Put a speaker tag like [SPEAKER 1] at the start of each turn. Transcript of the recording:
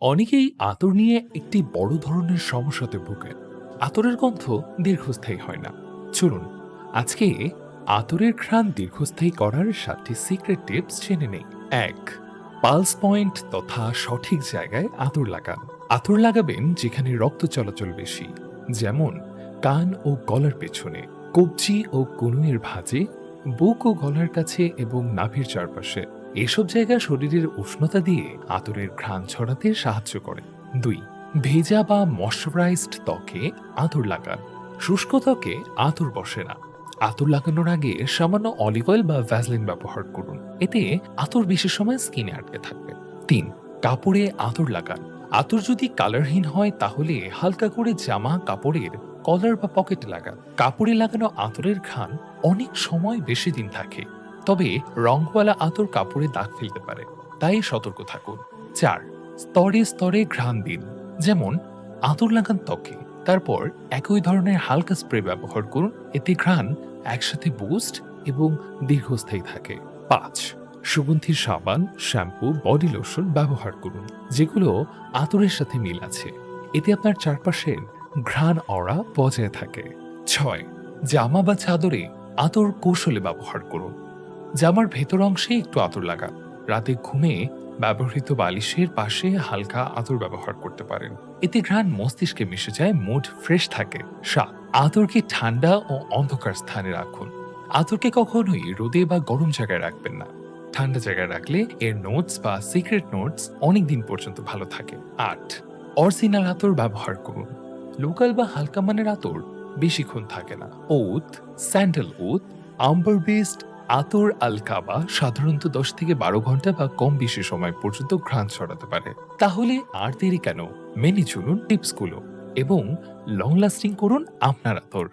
[SPEAKER 1] অনেকেই আতর নিয়ে একটি বড় ধরনের সমস্যাতে ভোগেন। আতরের গন্ধ দীর্ঘস্থায়ী হয় না। চলুন, আজকে আতরের ঘ্রাণ দীর্ঘস্থায়ী করার সাতটি সিক্রেট টিপস জেনে নেই। এক পালস পয়েন্ট তথা সঠিক জায়গায় আতর লাগান। আতর লাগাবেন যেখানে রক্ত চলাচল বেশি, যেমন কান ও গলার পেছনে, কবজি ও কনুয়ের ভাঁজে, বুক ও গলার কাছে এবং নাভির চারপাশে। এসব জায়গা শরীরের উষ্ণতা দিয়ে আতরের ঘ্রাণ ছড়াতে সাহায্য করে। দুই, ভেজা বা ময়শ্চারাইজড ত্বকে আতর লাগান। শুষ্ক ত্বকে আতর বসে না। আতর লাগানোর আগে সামান্য অলিভ অয়েল বা ভ্যাসলিন ব্যবহার করুন। এতে আতর বেশি সময় স্কিনে আটকে থাকবে। তিন, কাপড়ে আতর লাগান। আতর যদি কালারহীন হয় তাহলে হালকা করে জামা কাপড়ের কলার বা পকেটে লাগান। কাপড়ে লাগানো আতরের ঘ্রাণ অনেক সময় বেশি দিন থাকে। তবে রংওয়ালা আতর কাপড়ে দাগ ফেলতে পারে। তাই সতর্ক থাকুন। চার, স্তরে স্তরে ঘ্রাণ দিন। যেমন, আতর লাগান ত্বকে। তারপর একই ধরনের হালকা স্প্রে ব্যবহার করুন। এতে ঘ্রাণ একসাথে বুস্ট এবং দীর্ঘস্থায়ী থাকে। পাঁচ সুগন্ধি সাবান, শ্যাম্পু, বডি লোশন ব্যবহার করুন। যেগুলো আতরের সাথে মিল আছে। এতে আপনার চারপাশের ঘ্রাণ অরা বজায় থাকে। ছয়, জামা বা চাদরে আতর কৌশলে ব্যবহার করুন। জামার ভেতর অংশে একটু আতর লাগান রাতে ঘুমে ব্যবহৃত বালিশের পাশে হালকা আতর ব্যবহার করতে পারেন। এতে ঘ্রাণ মস্তিষ্কে মিশে যায়, মুড ফ্রেশ থাকে। সাত আতরকে ঠান্ডা ও অন্ধকার স্থানে রাখুন। আতরকে কখনোই রোদে বা গরম জায়গায় রাখবেন না। ঠান্ডা জায়গায় রাখলে এর নোটস বা সিক্রেট নোটস অনেক দিন পর্যন্ত ভালো থাকে। আট, অরিজিনাল আতর ব্যবহার করুন। লোকাল বা হালকা মানের আতর বেশিক্ষণ থাকে না। ওত, স্যান্ডেল ওত, আম্বার বেসড আতর আল কাবা সাধারণত দশ থেকে বারো ঘণ্টা বা কম বেশি সময় পর্যন্ত ঘ্রাণ ছড়াতে পারে। তাহলে আর দেরি কেন? মেনে চলুন টিপসগুলো এবং লং লাস্টিং করুন আপনার আতর।